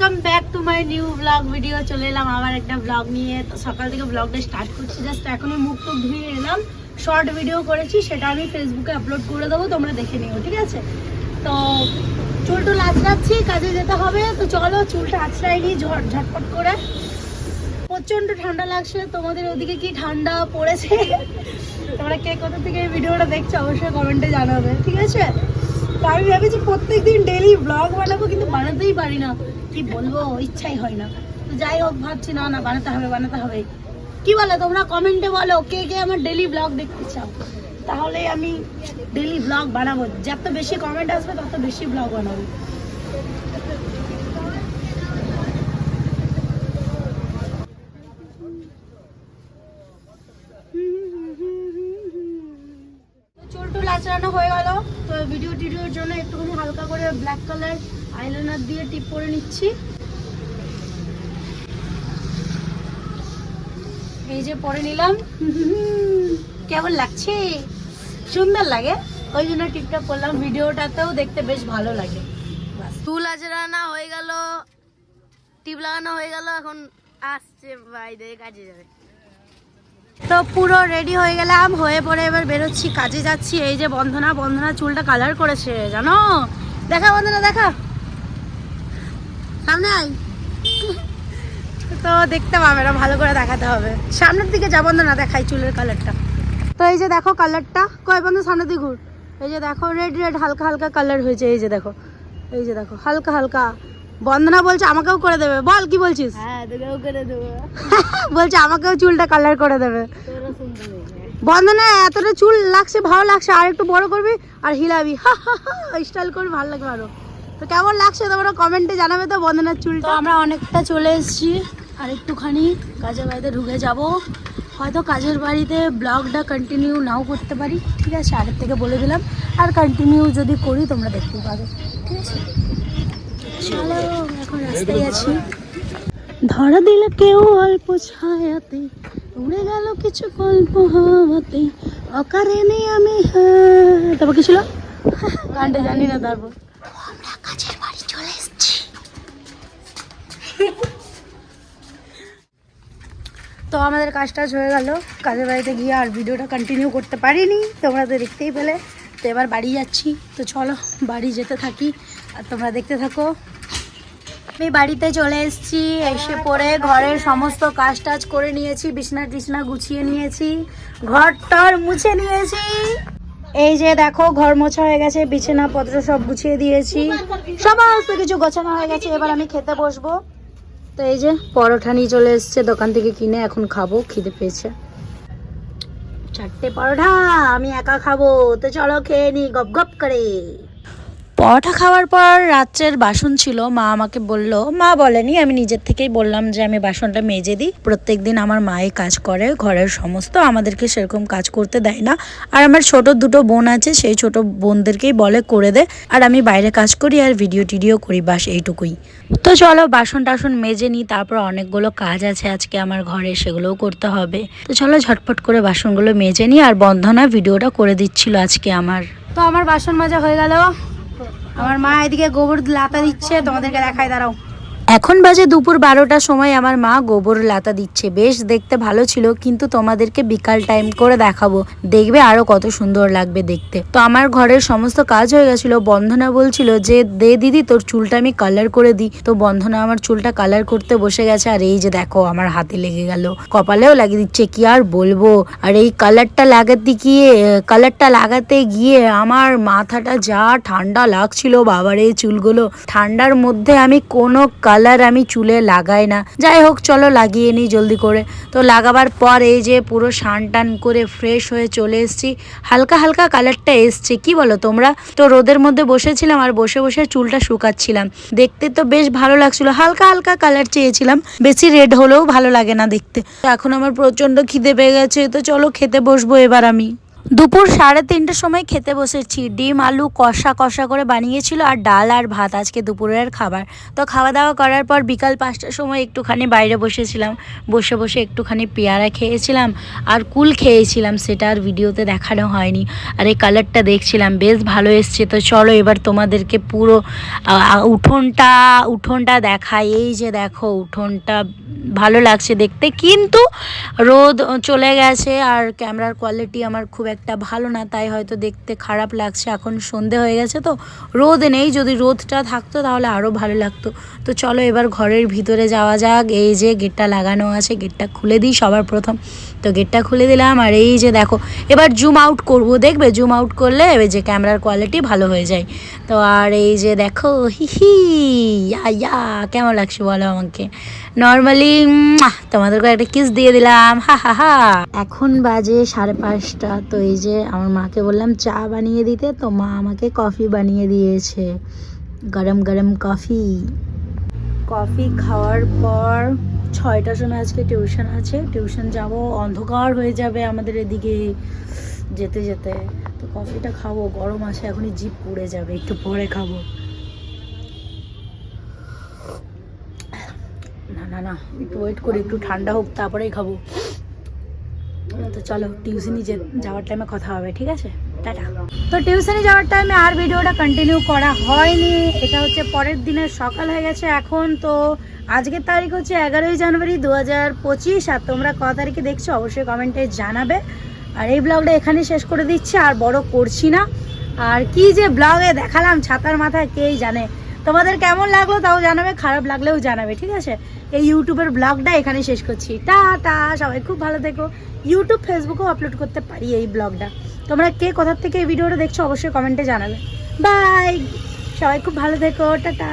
Welcome back to my new blog video চলে এলাম আবার একটা ব্লগ নিয়ে। তো সকাল থেকে ব্লগটা স্টার্ট করছি। জাস্ট এখনই মুখ টুক ধুয়ে এলাম। শর্ট ভিডিও করেছি, সেটা আমি ফেসবুকে আপলোড করে দেবো, তোমরা দেখে নিও, ঠিক আছে? তো চুল টুল আঁচড়াচ্ছি, কাজে যেতে হবে। তো চলো চুলটা আঁচড়াই নিই ঝট, ঝটপট করে। প্রচণ্ড ঠান্ডা লাগছে। তোমাদের ওদিকে কি ঠান্ডা পড়েছে? তোমরা কে কোথা থেকে এই ভিডিওটা দেখছ, অবশ্যই কমেন্টে জানাবে, ঠিক আছে? আমি ভেবেছি প্রত্যেকদিন ডেলি ব্লগ বানাবো, কিন্তু বানাতেই পারি না। কি বলব, ইচ্ছাই হয় না। তো যাই হোক, ভাবছি, না না, বানাতে হবে বানাতে হবে। কি বলো, তোমরা কমেন্টে বলো, কে কে আমার ডেলি ব্লগ দেখতে চাও? তাহলে আমি ডেলি ব্লগ বানাবো। যত বেশি কমেন্ট আসবে, তত বেশি ব্লগ বানাবো। তো চুল টুল আচড়ানো হয়ে গেল। ভিডিও টিডিওর জন্য একটুখানি হালকা করে ব্ল্যাক কালার আইলাইনার দিয়ে টিপ করে নিচ্ছি। এই যে পরে নিলাম। কেমন লাগছে? সুন্দর লাগে। ওই জন্য টিপটা করলাম। ভিডিওটাতেও দেখতে বেশ ভালো লাগে। চুল আচড়ানো হয়ে গেল। টিপ লাগানো হয়ে গেল। এখন আসছে বাইরে কাজে যাবে। তো পুরো রেডি হয়ে গেলাম, হয়ে পরে এবার বেরোচ্ছি, কাজে যাচ্ছি। এই যে বন্ধনা বন্ধনা চুলটা কালার করেছে, জানো? দেখা বন্ধনা, দেখা। সামনে আয়। তো দেখতে পাবে না ভালো করে দেখাতে হবে। সামনের দিকে যা বন্ধনা, দেখাই চুলের কালারটা তো এই যে দেখো কালারটা কয় বন্ধু, সামনের দিকে ঘুর। এই যে দেখো রেড রেড হালকা হালকা কালার হয়েছে। এই যে দেখো, এই যে দেখো, হালকা হালকা। বন্দনা বলছে আমাকেও করে দেবে। বল কি বলছিস? হ্যাঁ বলছে আমাকেও চুলটা কালার করে দেবে। বন্ধনা এতটা চুল লাগছে ভালো লাগছে। আর একটু বড় করবি আর হিলাবি। স্টাইল করবি ভালো লাগবে আরও। তো কেমন লাগছে তোমরা কমেন্টে জানাবে তো বন্দনার চুলটা। আমরা অনেকটা চলে এসেছি আর একটুখানি কাজের বাড়িতে ঢুকে যাব। হয়তো কাজের বাড়িতে ব্লগটা কন্টিনিউ নাও করতে পারি। ঠিক আছে আগের থেকে বলে দিলাম। আর কন্টিনিউ যদি করি তোমরা দেখতে পাবে। ঠিক আছে? চলো এখন রাস্তায় আছি ধরা দিল কেউ অল্প ছায়াতে উড়ে গেল কিছু গল্প হাওয়াতে। অকারণে আমি হ্যাঁ তারপর কি ছিল? গানটা জানি না তারপর। আমরা কাছের বাড়ি চলে এসেছি। তো আমাদের কাজ টাজ হয়ে গেল। কাজের বাড়িতে গিয়ে আর ভিডিওটা কন্টিনিউ করতে পারিনি তোমরা তো দেখতেই পেলে। তো এবার বাড়ি যাচ্ছি। তো চলো বাড়ি যেতে থাকি। আর তোমরা দেখতে থাকো। আমি বাড়িতে চলে এসেছি, এসে পরে ঘরের সমস্ত কাজ টাজ করে নিয়েছি, বিছনা টিছনা গুছিয়ে নিয়েছি ঘর টর মুছে নিয়েছি। এই যে দেখো, ঘর মোছা হয়ে গেছে বিছানা পত্র সব গুছিয়ে দিয়েছি। সমস্ত কিছু গোছানো হয়ে গেছে, এবার আমি খেতে বসবো। তো এই যে পরোঠা নিয়ে চলে এসছে, দোকান থেকে কিনে এখন খাব, খিদে পেয়েছে। চারটে পরোঠা আমি একা খাব, তো চলো খেয়ে নি, গপ গপ করে। পরোটা খাওয়ার পর রাত্রের বাসন ছিল, মা আমাকে বলল, মা বলেনি, আমি নিজের থেকেই বললাম যে আমি বাসনটা মেজে দিই। প্রত্যেক দিন আমার মায়ে কাজ করে, ঘরের সমস্ত, আমাদেরকে সেরকম কাজ করতে দেয় না। আর আমার ছোট দুটো বোন আছে, সেই ছোট বোনদেরকেই বলে করে দে, আর আমি বাইরে কাজ করি আর ভিডিও টিডিও করি, বাস এইটুকুই। তো চলো, বাসন টাসন মেজে নিই, তারপর অনেকগুলো কাজ আছে আজকে আমার ঘরে, সেগুলোও করতে হবে। তো চলো, ঝটপট করে বাসনগুলো মেজে নিই, আর বন্ধনা ভিডিওটা করে দিচ্ছিল আজকে আমার। তো আমার বাসন মাজা হয়ে গেল। আমার মা এদিকে গোবর লাতা দিচ্ছে তোমাদেরকে দেখায় দাঁড়াও। এখন বাজে দুপুর বারোটার সময় আমার মা গোবর লাতা দিচ্ছে। বেশ, দেখতে ভালো ছিল, কিন্তু তোমাদেরকে বিকাল টাইম করে দেখাবো। দেখবে আরও কত সুন্দর লাগবে দেখতে। তো আমার ঘরের সমস্ত কাজ হয়ে গেছিল। বন্ধনা বলছিল যে, দে দিদি, তোর চুলটা আমি কালার করে দিই। তো বন্ধনা আমার চুলটা কালার করতে বসে গেছে, আর এই যে দেখো, আমার হাতে লেগে গেল। কপালেও লাগিয়ে দিচ্ছে, কি আর বলব? আর এই কালারটা লাগাতে গিয়ে কালারটা লাগাতে গিয়ে আমার মাথাটা যা ঠান্ডা লাগছিল, বাবারে চুলগুলো। ঠান্ডার মধ্যে আমি কোনো কালার আমি চুলে লাগাই না। যাই হোক, চলো লাগিয়ে নিই জলদি করে। তো লাগাবার পর এই যে পুরো সান টান করে ফ্রেশ হয়ে চলে এসেছি। হালকা হালকা কালারটা এসছে। কি বলো তোমরা? তো রোদের মধ্যে বসেছিলাম আর বসে বসে চুলটা শুকাচ্ছিলাম। দেখতে তো বেশ ভালো লাগছিল। হালকা হালকা কালার চেয়েছিলাম। বেশি রেড হলেও ভালো লাগে না দেখতে। তো এখন আমার প্রচণ্ড খিদে পেয়ে গেছে। তো চলো খেতে বসবো এবার আমি। দুপুর সাড়ে তিনটের সময় খেতে বসেছি। ডিম, আলু কষা কষা করে বানিয়েছিল আর ডাল আর ভাত আজকে দুপুরের খাবার। তো খাওয়া দাওয়া করার পর বিকাল পাঁচটার সময় একটুখানি বাইরে বসেছিলাম। বসে বসে একটুখানি পেয়ারা খেয়েছিলাম আর কুল খেয়েছিলাম, সেটা আর ভিডিওতে দেখানো হয়নি। আর এই কালারটা দেখছিলাম, বেশ ভালো এসছে। তো চলো এবার তোমাদেরকে পুরো উঠোনটা উঠোনটা দেখাই। এই যে দেখো, উঠোনটা ভালো লাগছে দেখতে। কিন্তু রোদ চলে গেছে আর ক্যামেরার কোয়ালিটি আমার খুব একটা ভালো না, তাই হয়তো দেখতে খারাপ লাগছে। এখন সন্ধে হয়ে গেছে তো, রোদ নেই, যদি রোদটা থাকতো তাহলে আরও ভালো লাগতো। তো চলো এবার ঘরের ভিতরে যাওয়া যাক। এই যে গেটটা লাগানো আছে, গেটটা খুলে দিই সবার প্রথম। তো গেটটা খুলে দিলাম আর এই যে দেখো, এবার জুম আউট করব, দেখবে? জুম আউট করলে এবার যে ক্যামেরার কোয়ালিটি ভালো হয়ে যায়। তো আর এই যে দেখো, হি হি, ইয়া ইয়া, কেমন লাগছে বলো আমাকে? নর্মালি তোমাদেরকে একটা কিস দিয়ে দিলাম, হা হা হা। এখন বাজে সাড়ে পাঁচটা, তো এই যে আমার মাকে বললাম চা বানিয়ে দিতে, তো মা আমাকে কফি বানিয়ে দিয়েছে। গরম গরম কফি কফি খাওয়ার পর ছয়টার সময় আজকে টিউশন আছে। টিউশন যাব, অন্ধকার হয়ে যাবে আমাদের এদিকে যেতে যেতে। তো কফিটা খাব, গরম আছে, এখনই জিপ পুড়ে যাবে, একটু পরে খাব। না না না, একটু ওয়েট করি, একটু ঠান্ডা হোক, তারপরেই খাব। তো চলো টিউশনি যাওয়ার টাইমে কথা হবে, ঠিক আছে? টাটা। তো টিউশনে যাওয়ার টাইমে আর ভিডিওটা কন্টিনিউ করা হয়নি। এটা হচ্ছে পরের দিনের সকাল হয়ে গেছে এখন। তো আজকের তারিখ হচ্ছে এগারোই জানুয়ারি দু হাজার পঁচিশ। আর তোমরা ক তারিখে দেখছ অবশ্যই কমেন্টে জানাবে। আর এই ব্লগটা এখানেই শেষ করে দিচ্ছি, আর বড় করছি না। আর কি যে ব্লগে দেখালাম, ছাতার মাথায় কেই জানে। তোমাদের কেমন লাগল তাও জানাবে, খারাপ লাগলেও জানাবে, ঠিক আছে? এই ইউটিউবের ব্লগটা এখানে শেষ করছি। টাটা, সবাই খুব ভালো থেকো। ইউটিউব ফেসবুকেও আপলোড করতে পারি এই ব্লগটা তোমরা কে কোথার থেকে এই ভিডিওটা দেখছ অবশ্যই কমেন্টে জানাবে। বাই! সবাই খুব ভালো থেকো, টাটা।